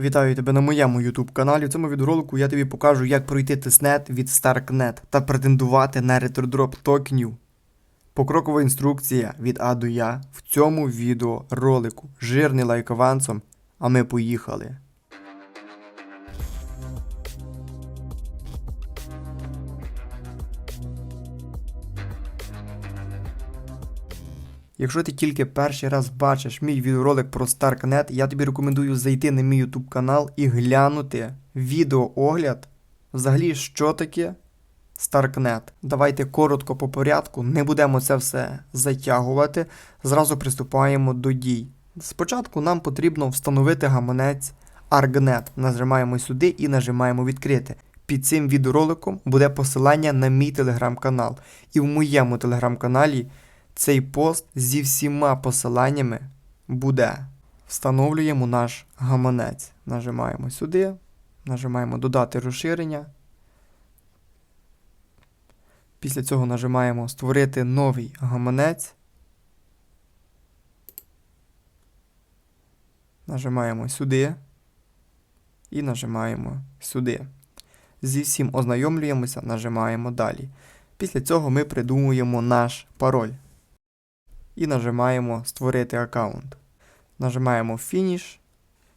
Вітаю тебе на моєму YouTube каналі. В цьому відеоролику я тобі покажу, як пройти тестнет від StarkNet та претендувати на ретродроп токенів. Покрокова інструкція від А до Я в цьому відеоролику. Жирний лайк авансом, а ми поїхали. Якщо ти тільки перший раз бачиш мій відеоролик про StarkNet, я тобі рекомендую зайти на мій YouTube канал і глянути відеоогляд взагалі, що таке StarkNet. Давайте коротко по порядку, не будемо це все затягувати. Зразу приступаємо до дій. Спочатку нам потрібно встановити гаманець ArgNet. Нажимаємо сюди і нажимаємо відкрити. Під цим відеороликом буде посилання на мій телеграм-канал. І в моєму телеграм-каналі цей пост зі всіма посиланнями буде. Встановлюємо наш гаманець. Нажимаємо сюди, нажимаємо додати розширення. Після цього нажимаємо створити новий гаманець. Нажимаємо сюди і нажимаємо сюди. Зі всім ознайомлюємося, нажимаємо далі. Після цього ми придумуємо наш пароль і нажимаємо Створити аккаунт. Нажимаємо Фініш.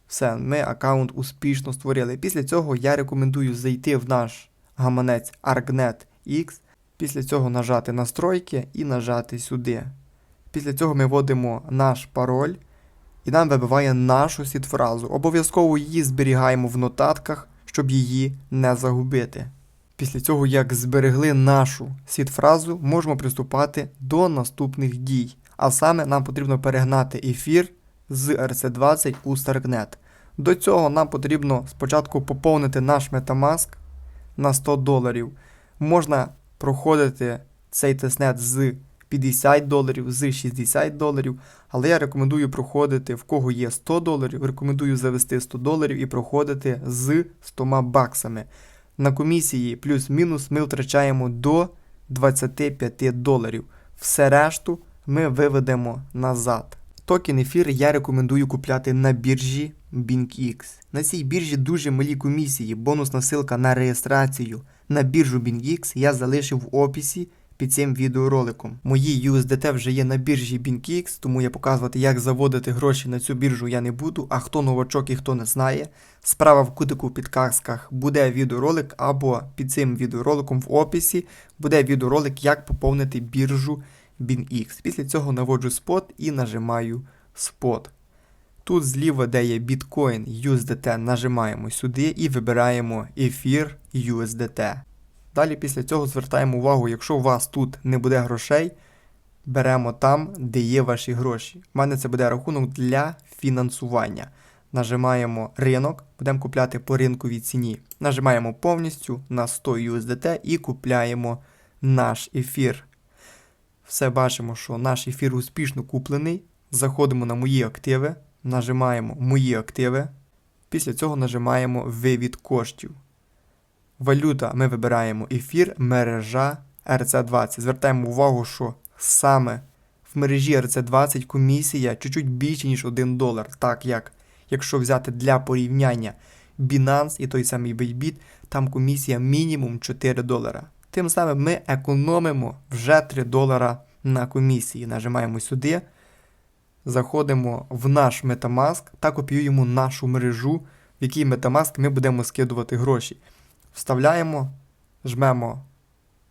Все, ми аккаунт успішно створили. Після цього я рекомендую зайти в наш гаманець ArgNet X. Після цього нажати Настройки і нажати сюди. Після цього ми вводимо наш пароль і нам вибиває нашу сітфразу. Обов'язково її зберігаємо в нотатках, щоб її не загубити. Після цього, як зберегли нашу сітфразу, можемо приступати до наступних дій. А саме нам потрібно перегнати ефір з RC20 у StarkNet. До цього нам потрібно спочатку поповнити наш Metamask на 100 доларів. Можна проходити цей тестнет з 50 доларів, з 60 доларів, але я рекомендую проходити в кого є 100 доларів, рекомендую завести 100 доларів і проходити з 100 баксами. На комісії плюс-мінус ми втрачаємо до 25 доларів. Все решту ми виведемо назад. Токен ефір я рекомендую купляти на біржі BingX. На цій біржі дуже малі комісії, бонусна ссылка на реєстрацію на біржу BingX я залишив в описі під цим відеороликом. Мої USDT вже є на біржі BingX, тому я показувати, як заводити гроші на цю біржу я не буду. А хто новачок і хто не знає, справа в кутику в підказках буде відеоролик або під цим відеороликом в описі буде відеоролик, як поповнити біржу BingX. Після цього наводжу спот і нажимаю спот. Тут зліва, де є Bitcoin USDT, нажимаємо сюди і вибираємо ефір USDT. Далі після цього звертаємо увагу, якщо у вас тут не буде грошей, беремо там, де є ваші гроші. У мене це буде рахунок для фінансування. Нажимаємо ринок, будемо купляти по ринковій ціні. Нажимаємо повністю на 100 USDT і купляємо наш ефір. Все бачимо, що наш ефір успішно куплений. Заходимо на мої активи, нажимаємо Мої активи. Після цього нажимаємо Вивід коштів. Валюта ми вибираємо ефір, мережа RC20. Звертаємо увагу, що саме в мережі RC20 комісія чуть-чуть більше, ніж 1 долар. Так як, якщо взяти для порівняння Binance і той самий Bybit, там комісія мінімум 4 долара. Тим самим ми економимо вже 3 долара на комісії. Нажимаємо сюди, заходимо в наш Metamask та копіюємо нашу мережу, в якій Metamask ми будемо скидувати гроші. Вставляємо, жмемо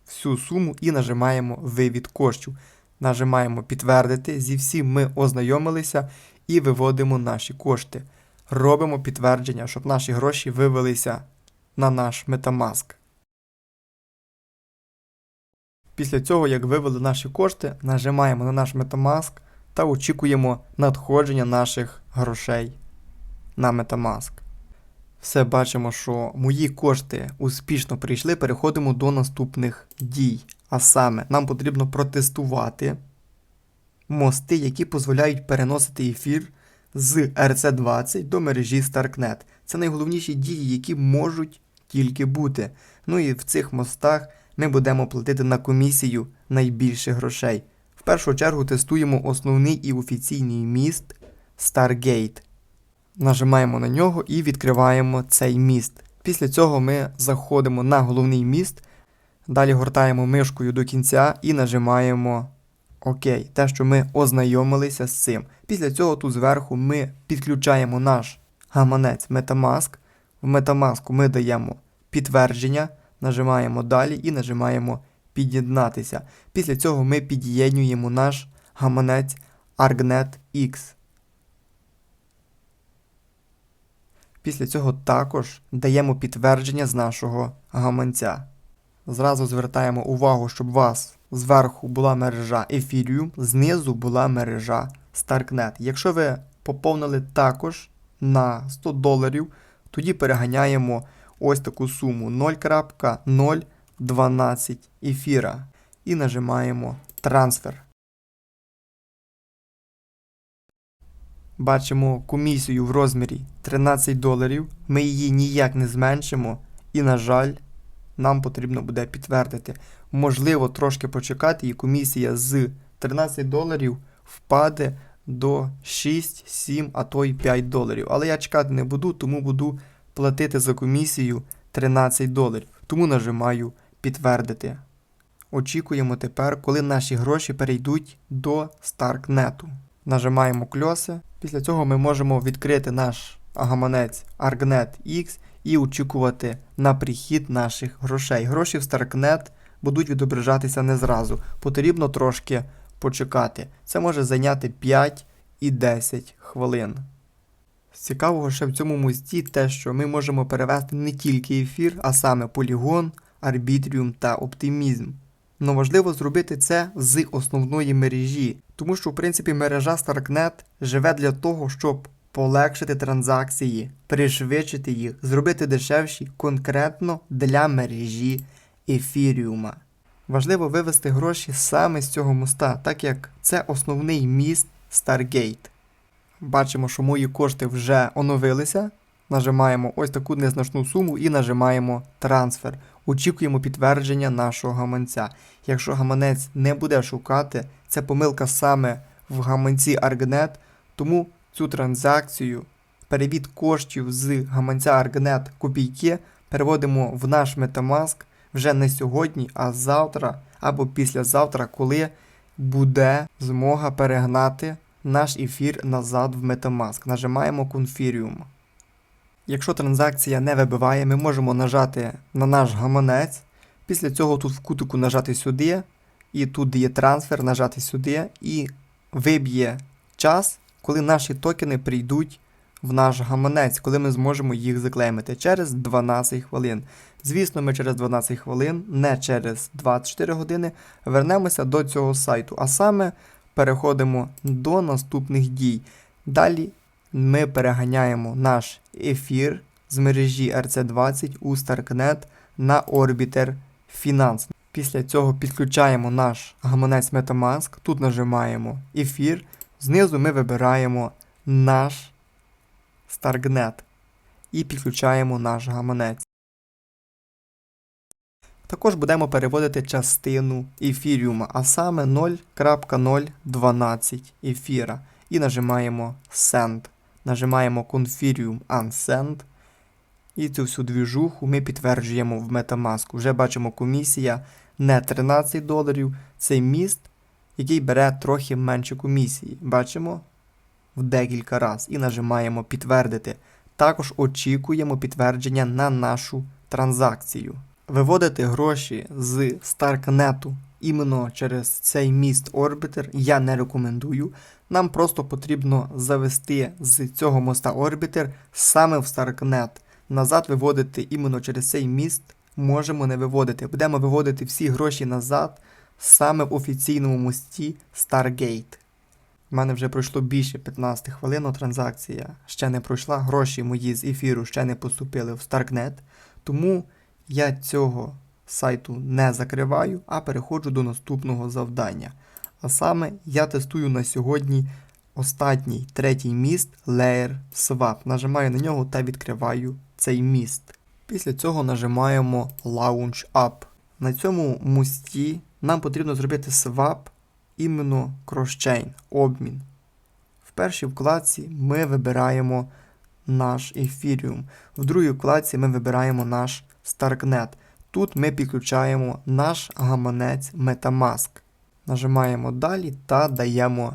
всю суму і нажимаємо вивід коштів. Нажимаємо підтвердити. Зі всім ми ознайомилися і виводимо наші кошти. Робимо підтвердження, щоб наші гроші вивелися на наш Metamask. Після цього, як вивели наші кошти, нажимаємо на наш Metamask та очікуємо надходження наших грошей на Metamask. Все бачимо, що мої кошти успішно прийшли. Переходимо до наступних дій. А саме, нам потрібно протестувати мости, які дозволяють переносити ефір з RC20 до мережі StarkNet. Це найголовніші дії, які можуть тільки бути. Ну і в цих мостах ми будемо платити на комісію найбільше грошей. В першу чергу тестуємо основний і офіційний міст Stargate. Нажимаємо на нього і відкриваємо цей міст. Після цього ми заходимо на головний міст, далі гортаємо мишкою до кінця і нажимаємо ОК. Те, що ми ознайомилися з цим. Після цього тут зверху ми підключаємо наш гаманець Metamask. В Metamask ми даємо підтвердження, нажимаємо далі і нажимаємо під'єднатися. Після цього ми під'єднуємо наш гаманець ArgNet X. Після цього також даємо підтвердження з нашого гаманця. Зразу звертаємо увагу, щоб у вас зверху була мережа Ethereum, знизу була мережа Starknet. Якщо ви поповнили також на 100 доларів, тоді переганяємо ось таку суму 0.012 ефіра і нажимаємо трансфер. Бачимо комісію в розмірі 13 доларів. Ми її ніяк не зменшимо, і, на жаль, нам потрібно буде підтвердити. Можливо, трошки почекати, і комісія з 13 доларів впаде до 6, 7, а то й 5 доларів. Але я чекати не буду, тому буду платити за комісію 13 доларів. Тому нажимаю підтвердити. Очікуємо тепер, коли наші гроші перейдуть до Старкнету. Нажимаємо кльоси. Після цього ми можемо відкрити наш гаманець ArgNet X і очікувати на прихід наших грошей. Гроші в Starknet будуть відображатися не зразу. Потрібно трошки почекати. Це може зайняти 5 і 10 хвилин. Цікавого ще в цьому мості те, що ми можемо перевести не тільки ефір, а саме полігон, арбітріум та оптимізм. Но важливо зробити це з основної мережі, тому що в принципі мережа Starknet живе для того, щоб полегшити транзакції, пришвидшити їх, зробити дешевші конкретно для мережі ефіріума. Важливо вивести гроші саме з цього моста, так як це основний міст Stargate. Бачимо, що мої кошти вже оновилися. Нажимаємо ось таку незначну суму і нажимаємо трансфер. Очікуємо підтвердження нашого гаманця. Якщо гаманець не буде шукати, це помилка саме в гаманці Argnet, тому цю транзакцію, перевід коштів з гаманця Argnet копійки переводимо в наш Metamask вже не сьогодні, а завтра або післязавтра, коли буде змога перегнати наш ефір назад в Metamask. Нажимаємо Confirm. Якщо транзакція не вибиває, ми можемо нажати на наш гаманець. Після цього тут в кутику нажати сюди, і тут є трансфер, нажати сюди, і виб'є час, коли наші токени прийдуть в наш гаманець, коли ми зможемо їх заклеймити через 12 хвилин. Звісно, ми через 12 хвилин, не через 24 години, вернемося до цього сайту, а саме переходимо до наступних дій. Далі ми переганяємо наш ефір з мережі RC20 у Starknet на Orbiter Finance. Після цього підключаємо наш гаманець Metamask, тут нажимаємо ефір, знизу ми вибираємо наш Starknet і підключаємо наш гаманець. Також будемо переводити частину ефіріума, а саме 0.012 ефіра. І нажимаємо Send. Нажимаємо Confirm Unsend. І цю всю двіжуху ми підтверджуємо в Metamask. Вже бачимо комісія не 13 доларів. Це міст, який бере трохи менше комісії. Бачимо в декілька разів. І нажимаємо підтвердити. Також очікуємо підтвердження на нашу транзакцію. Виводити гроші з Starknet іменно через цей міст Orbiter я не рекомендую. Нам просто потрібно завести з цього моста Orbiter саме в Starknet. Назад виводити іменно через цей міст можемо не виводити. Будемо виводити всі гроші назад саме в офіційному мості Stargate. У мене вже пройшло більше 15 хвилин, транзакція ще не пройшла, гроші мої з ефіру ще не поступили в Starknet, тому я цього сайту не закриваю, а переходжу до наступного завдання. А саме я тестую на сьогодні останній третій міст Layer Swap. Нажимаю на нього та відкриваю цей міст. Після цього нажимаємо Launch Up. На цьому мості нам потрібно зробити свап іменно кросчейн, обмін. В першій вкладці ми вибираємо наш ефіріум. В другій вкладці ми вибираємо наш Starknet. Тут ми підключаємо наш гаманець Metamask. Нажимаємо далі та даємо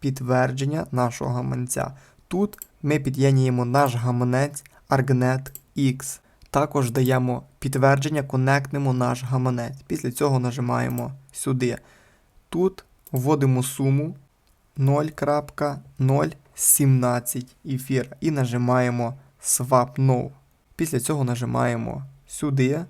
підтвердження нашого гаманця. Тут ми під'єднуємо наш гаманець Argnet X. Також даємо підтвердження, конектнемо наш гаманець. Після цього нажимаємо сюди. Тут вводимо суму 0.017 ефір і нажимаємо Swap No. Після цього нажимаємо сюди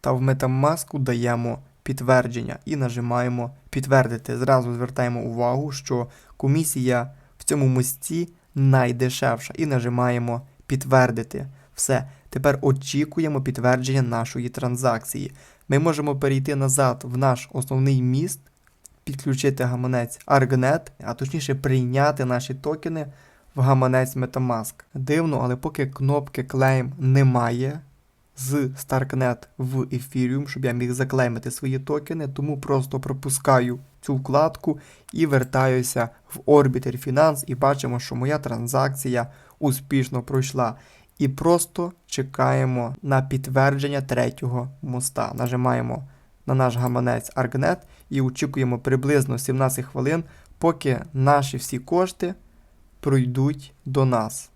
та в Metamask даємо підтвердження і нажимаємо підтвердити. Зразу звертаємо увагу, що комісія в цьому мості найдешевша і нажимаємо підтвердити. Все. Тепер очікуємо підтвердження нашої транзакції. Ми можемо перейти назад в наш основний міст, підключити гаманець Argnet, а точніше прийняти наші токени в гаманець Metamask. Дивно, але поки кнопки Claim немає з Starknet в Ethereum, щоб я міг заклеймити свої токени, тому просто пропускаю цю вкладку і вертаюся в Orbiter Finance і бачимо, що моя транзакція успішно пройшла. І просто чекаємо на підтвердження третього моста. Нажимаємо на наш гаманець Argnet і очікуємо приблизно 17 хвилин, поки наші всі кошти пройдуть до нас.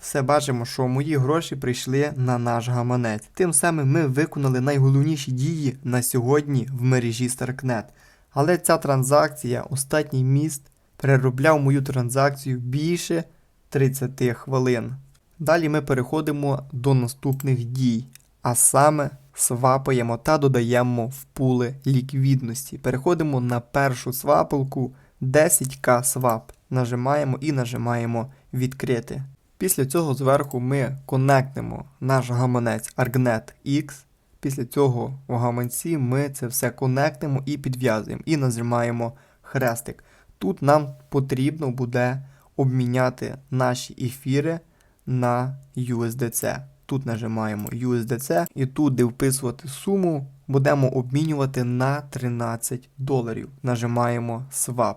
Все бачимо, що мої гроші прийшли на наш гаманець. Тим самим ми виконали найголовніші дії на сьогодні в мережі Starknet. Але ця транзакція, остатній міст, переробляв мою транзакцію більше 30 хвилин. Далі ми переходимо до наступних дій, а саме свапаємо та додаємо в пули ліквідності. Переходимо на першу свапалку 10к свап. Нажимаємо і нажимаємо відкрити. Після цього зверху ми конектимо наш гаманець Argnet X. Після цього в гаманці ми це все конектимо і підв'язуємо. І нажимаємо хрестик. Тут нам потрібно буде обміняти наші ефіри на USDC. Тут нажимаємо USDC і тут, де вписувати суму, будемо обмінювати на 13 доларів. Нажимаємо Swap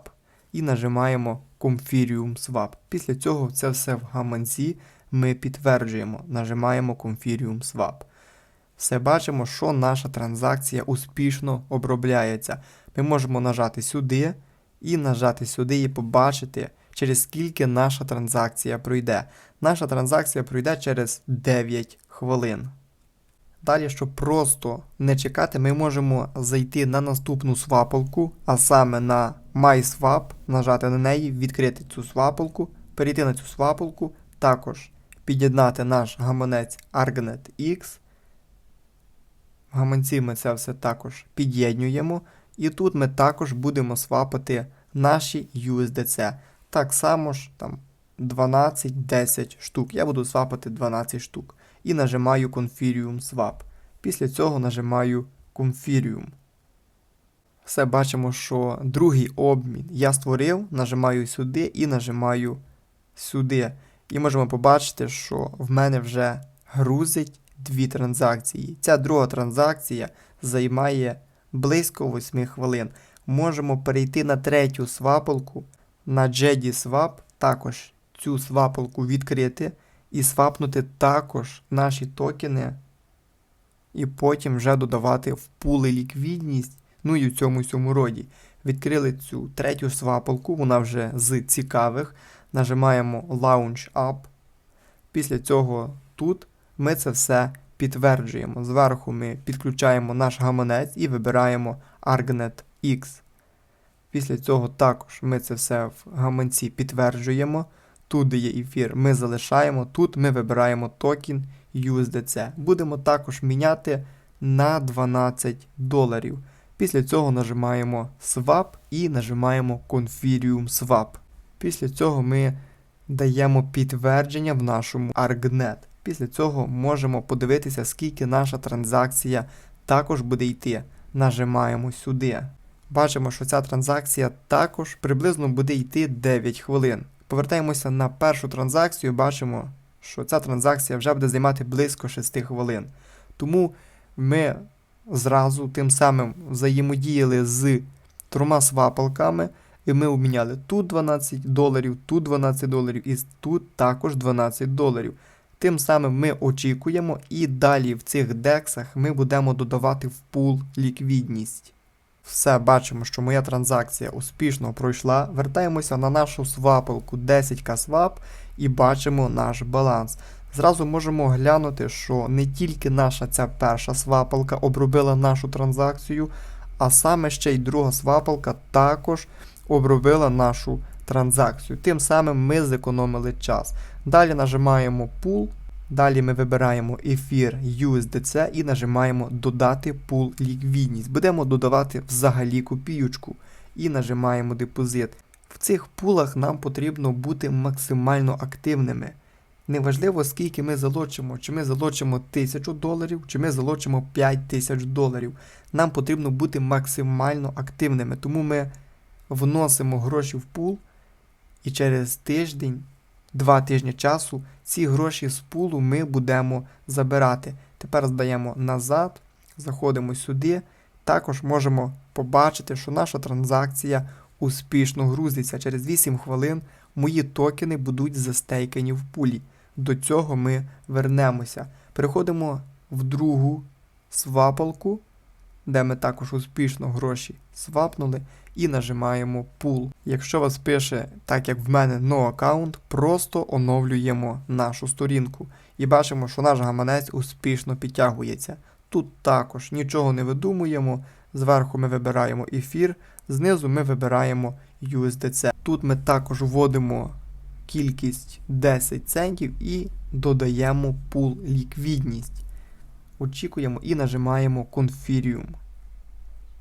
і нажимаємо Confirium Swap. Після цього це все в гаманці ми підтверджуємо, нажимаємо Confirium Swap. Все бачимо, що наша транзакція успішно обробляється. Ми можемо нажати сюди і нажати сюди і побачити, через скільки наша транзакція пройде. Наша транзакція пройде через 9 хвилин. Далі, щоб просто не чекати, ми можемо зайти на наступну свапалку, а саме на MySwap, нажати на неї, відкрити цю свапалку, перейти на цю свапалку, також під'єднати наш гаманець Argnet X. В гаманці ми це все також під'єднуємо. І тут ми також будемо свапати наші USDC. Так само ж там 12-10 штук. Я буду свапати 12 штук. І нажимаю Confirium Swap. Після цього нажимаю Confirium. Все бачимо, що другий обмін я створив, нажимаю сюди і нажимаю сюди. І можемо побачити, що в мене вже грузить дві транзакції. Ця друга транзакція займає близько 8 хвилин. Можемо перейти на третю свапалку, на JD Swap, також цю свапалку відкрити і свапнути також наші токени, і потім вже додавати в пули ліквідність, ну і в цьому всьому роді. Відкрили цю третю свапалку, вона вже з цікавих. Нажимаємо Launch Up. Після цього тут ми це все підтверджуємо. Зверху ми підключаємо наш гаманець і вибираємо Argnet X. Після цього також ми це все в гаманці підтверджуємо. Тут, де є ефір, ми залишаємо. Тут ми вибираємо токен USDC. Будемо також міняти на 12 доларів. Після цього нажимаємо Swap і нажимаємо Confirium Swap. Після цього ми даємо підтвердження в нашому Argnet. Після цього можемо подивитися, скільки наша транзакція також буде йти. Нажимаємо сюди. Бачимо, що ця транзакція також приблизно буде йти 9 хвилин. Повертаємося на першу транзакцію, бачимо, що ця транзакція вже буде займати близько 6 хвилин. Тому ми зразу тим самим взаємодіяли з трьома свапалками, І ми обміняли тут 12 доларів, тут 12 доларів і тут також 12 доларів. Тим самим ми очікуємо, і далі в цих дексах ми будемо додавати в пул ліквідність. Все, бачимо, що моя транзакція успішно пройшла. Вертаємося на нашу свапалку 10к swap і бачимо наш баланс. Зразу можемо глянути, що не тільки наша ця перша свапалка обробила нашу транзакцію, а саме ще й друга свапалка також обробила нашу транзакцію. Тим самим ми зекономили час. Далі нажимаємо Pool, далі ми вибираємо ефір USDC і нажимаємо Додати пул ліквідність. Будемо додавати взагалі копійочку і нажимаємо депозит. В цих пулах нам потрібно бути максимально активними. Неважливо, скільки ми залочимо, чи ми залочимо 1000 доларів, чи ми залочимо 5000 доларів. Нам потрібно бути максимально активними, тому ми вносимо гроші в пул, і через тиждень, два тижні часу, ці гроші з пулу ми будемо забирати. Тепер здаємо назад, заходимо сюди. Також можемо побачити, що наша транзакція успішно грузиться. Через 8 хвилин мої токени будуть застейкані в пулі. До цього ми вернемося. Переходимо в другу свапалку, де ми також успішно гроші свапнули, і нажимаємо Pool. Якщо вас пише, так як в мене no аккаунт, просто оновлюємо нашу сторінку і бачимо, що наш гаманець успішно підтягується. Тут також нічого не видумуємо. Зверху ми вибираємо ефір, знизу ми вибираємо USDC. Тут ми також вводимо кількість 10 центів і додаємо пул ліквідність. Очікуємо і нажимаємо Confirium.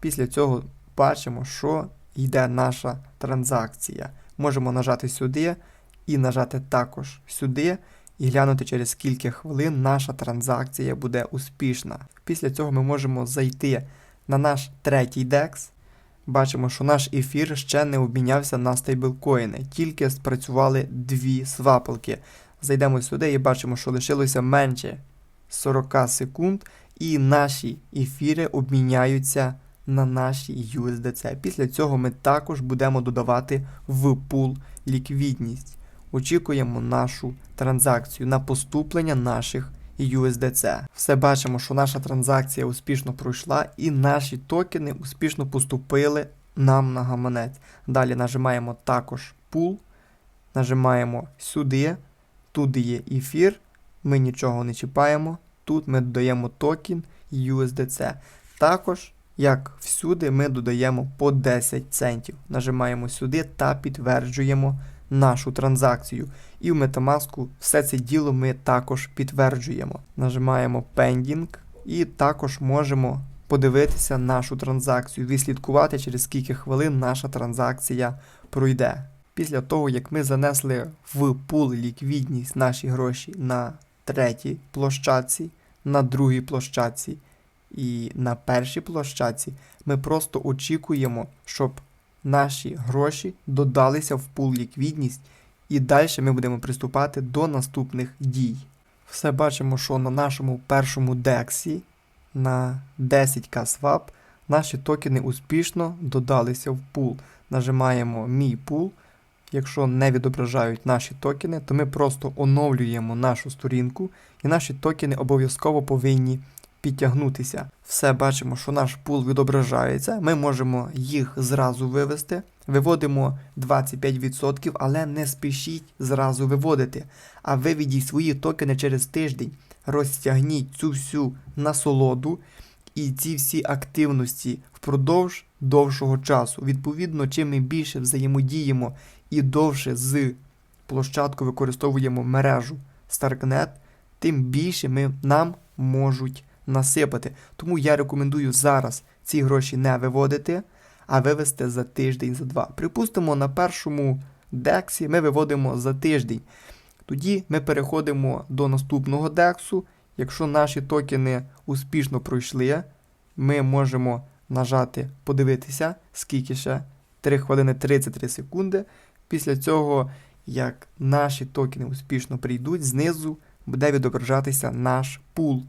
Після цього бачимо, що йде наша транзакція. Можемо нажати сюди і нажати також сюди, і глянути, через скільки хвилин наша транзакція буде успішна. Після цього ми можемо зайти на наш третій DEX. Бачимо, що наш ефір ще не обмінявся на стейблкоїни, тільки спрацювали дві свапалки. Зайдемо сюди і бачимо, що лишилося менше 40 секунд, і наші ефіри обміняються на наші USDC. Після цього ми також будемо додавати в пул ліквідність. Очікуємо нашу транзакцію на поступлення наших USDC. Все бачимо, що наша транзакція успішно пройшла і наші токени успішно поступили нам на гаманець. Далі нажимаємо також пул, нажимаємо сюди, тут є ефір, ми нічого не чіпаємо. Тут ми додаємо токен USDC. Також, як всюди, ми додаємо по 10 центів. Нажимаємо сюди та підтверджуємо нашу транзакцію. І в Metamask все це діло ми також підтверджуємо. Нажимаємо Pending і також можемо подивитися нашу транзакцію, відслідкувати, через скільки хвилин наша транзакція пройде. Після того, як ми занесли в пул ліквідність наші гроші на третій площадці, на другій площадці і на першій площадці, ми просто очікуємо, щоб наші гроші додалися в пул ліквідність, і далі ми будемо приступати до наступних дій. Все бачимо, що на нашому першому дексі на 10к swap наші токени успішно додалися в пул. Нажимаємо Мій пул. Якщо не відображають наші токени, то ми просто оновлюємо нашу сторінку, і наші токени обов'язково повинні підтягнутися. Все бачимо, що наш пул відображається. Ми можемо їх зразу вивести. Виводимо 25%, але не спішіть зразу виводити. А виведіть свої токени через тиждень. Розтягніть цю всю насолоду і ці всі активності впродовж довшого часу. Відповідно, чим ми більше взаємодіємо і довше з площадкою використовуємо мережу Starknet, тим більше ми, нам можуть насипати. Тому я рекомендую зараз ці гроші не виводити, а вивести за тиждень, за два. Припустимо, на першому дексі ми виводимо за тиждень. Тоді ми переходимо до наступного дексу. Якщо наші токени успішно пройшли, ми можемо нажати подивитися, скільки ще 3 хвилини 33 секунди. Після цього, як наші токени успішно прийдуть, знизу буде відображатися наш пул.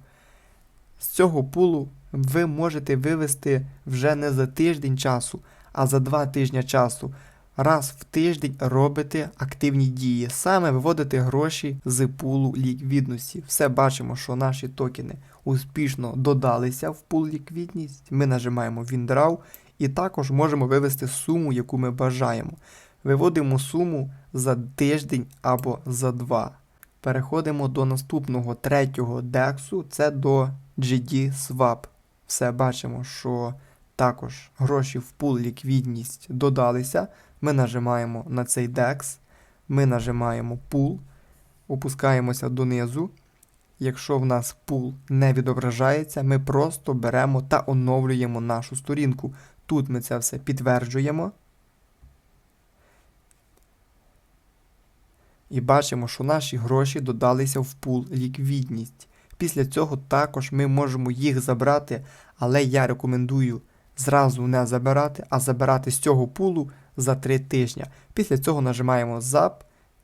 З цього пулу ви можете вивести вже не за тиждень часу, а за 2 тижні часу. раз в тиждень робите активні дії, саме виводите гроші з пулу ліквідності. Все бачимо, що наші токени успішно додалися в пул ліквідність. Ми нажимаємо Withdraw і також можемо вивести суму, яку ми бажаємо. Виводимо суму за тиждень або за два. Переходимо до наступного третього дексу, це до GD Swap. Все бачимо, що також гроші в пул ліквідність додалися. Ми нажимаємо на цей DEX, ми нажимаємо пул, опускаємося донизу. Якщо в нас пул не відображається, ми просто беремо та оновлюємо нашу сторінку. Тут ми це все підтверджуємо. І бачимо, що наші гроші додалися в пул ліквідність. Після цього також ми можемо їх забрати, але я рекомендую зразу не забирати, а забирати з цього пулу за 3 тижні. Після цього нажимаємо ZAP.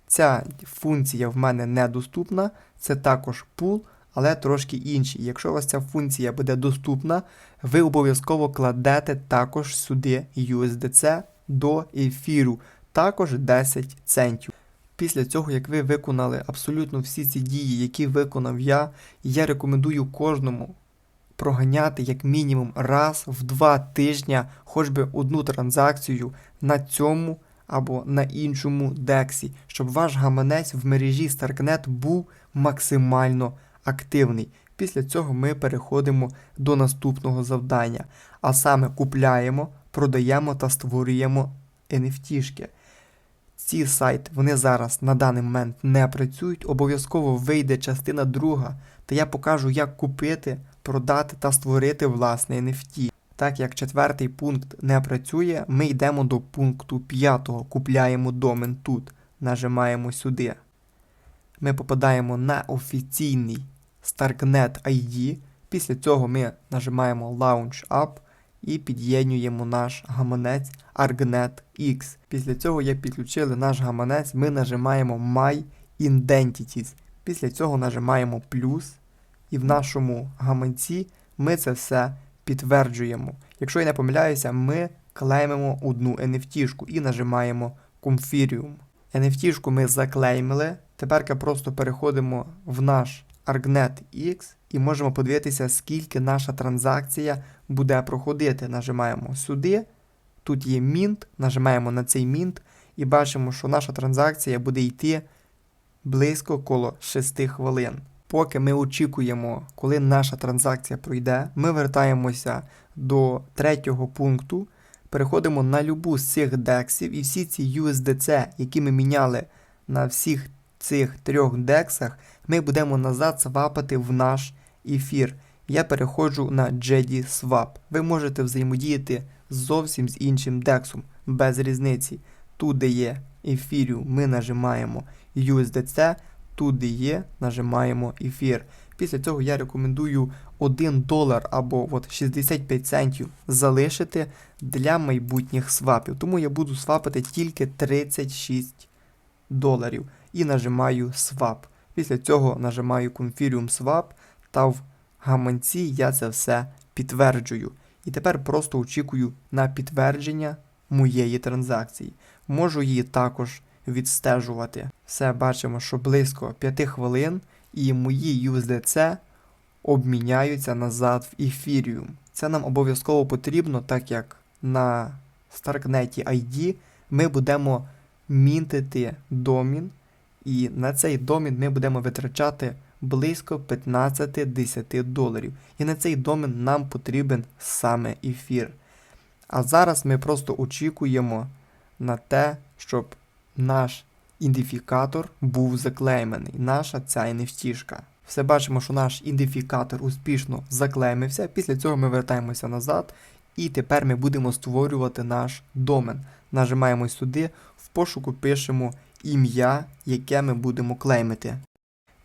Ця функція в мене недоступна, це також пул, але трошки інший. Якщо у вас ця функція буде доступна, ви обов'язково кладете також сюди USDC до ефіру, також 10 центів. Після цього, як ви виконали абсолютно всі ці дії, які виконав я, я рекомендую кожному проганяти як мінімум раз в два тижні хоч би одну транзакцію на цьому або на іншому дексі, щоб ваш гаманець в мережі Starknet був максимально активний. Після цього ми переходимо до наступного завдання, а саме купляємо, продаємо та створюємо NFT-шки. Ці сайти вони зараз на даний момент не працюють. Обов'язково вийде частина друга, та я покажу, як купити, продати та створити власне NFT. Так як четвертий пункт не працює, ми йдемо до пункту п'ятого, купляємо домен тут. Нажимаємо сюди. Ми попадаємо на офіційний Starknet ID. Після цього ми нажимаємо Launch Up і під'єднуємо наш гаманець Argnet X. Після цього, як підключили наш гаманець, ми нажимаємо My Identities. Після цього нажимаємо плюс, і в нашому гаманці ми це все підтверджуємо. Якщо я не помиляюся, ми клеймимо одну NFT-шку і нажимаємо Confirm. NFT-шку ми заклеймили. Тепер просто переходимо в наш Argnet X і можемо подивитися, скільки наша транзакція буде проходити. Нажимаємо сюди. Тут є Mint, нажимаємо на цей Mint і бачимо, що наша транзакція буде йти близько коло 6 хвилин. Поки ми очікуємо, коли наша транзакція пройде, ми вертаємося до третього пункту, переходимо на любу з цих дексів і всі ці USDC, які ми міняли на всіх цих трьох дексах, ми будемо назад свапати в наш ефір. Я переходжу на JD Swap. Ви можете взаємодіяти зовсім з іншим дексом, без різниці. Тут, є ефірію, ми нажимаємо USDC, тут, де є, нажимаємо ефір. Після цього я рекомендую 1 долар або от 65 центів залишити для майбутніх свапів. Тому я буду свапити тільки 36 доларів і нажимаю Swap. Після цього нажимаю Confirm Swap та в гаманці я це все підтверджую. І тепер просто очікую на підтвердження моєї транзакції. Можу її також відстежувати. Все бачимо, що близько 5 хвилин і мої USDC обміняються назад в Ethereum. Це нам обов'язково потрібно, так як на Starknet ID ми будемо мінтити домін, і на цей домін ми будемо витрачати близько 15-10 доларів. І на цей домен нам потрібен саме ефір. А зараз ми просто очікуємо на те, щоб наш ідентифікатор був заклеймений, наша ця NFT-шка. Все бачимо, що наш ідентифікатор успішно заклеймився. Після цього ми вертаємося назад. І тепер ми будемо створювати наш домен. Нажимаємо сюди, в пошуку пишемо ім'я, яке ми будемо клеймити.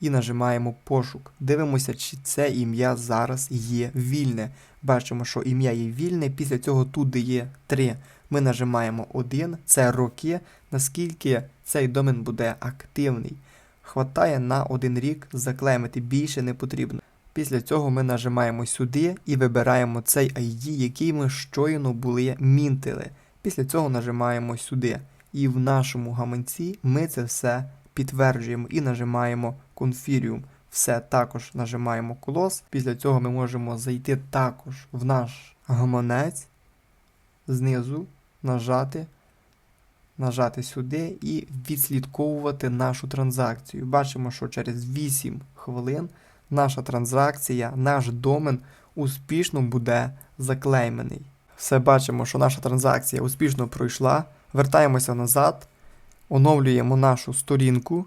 І нажимаємо пошук. Дивимося, чи це ім'я зараз є вільне. Бачимо, що ім'я є вільне. Після цього тут є 3. Ми нажимаємо 1, це роки, наскільки цей домен буде активний. Хватає на один рік заклеймити, більше не потрібно. Після цього ми нажимаємо сюди і вибираємо цей ID, який ми щойно були мінтили. Після цього нажимаємо сюди. І в нашому гаманці ми це все підтверджуємо і нажимаємо Confirium. Все також нажимаємо Close. Після цього ми можемо зайти також в наш гаманець, знизу нажати, нажати сюди і відслідковувати нашу транзакцію. Бачимо, що через 8 хвилин наша транзакція, наш домен успішно буде заклеймений. Все бачимо, що наша транзакція успішно пройшла. Вертаємося назад, оновлюємо нашу сторінку.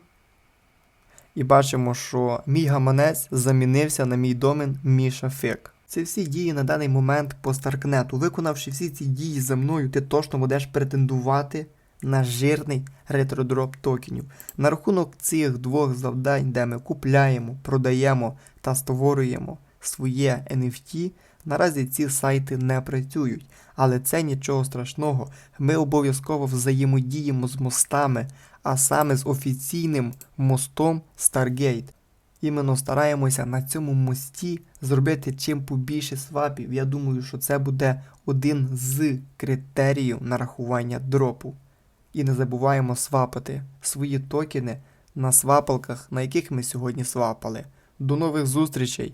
І бачимо, що мій гаманець замінився на мій домен Міша Фік. Це всі дії на даний момент по Старкнету. Виконавши всі ці дії за мною, ти точно будеш претендувати на жирний ретродроп токенів. На рахунок цих двох завдань, де ми купляємо, продаємо та створюємо своє NFT, наразі ці сайти не працюють. Але це нічого страшного. Ми обов'язково взаємодіємо з мостами, а саме з офіційним мостом Stargate. Іменно стараємося на цьому мості зробити чим побільше свапів. Я думаю, що це буде один з критеріїв нарахування дропу. І не забуваємо свапати свої токени на свапалках, на яких ми сьогодні свапали. До нових зустрічей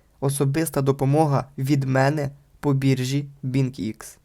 особиста допомога від мене по біржі BinkX.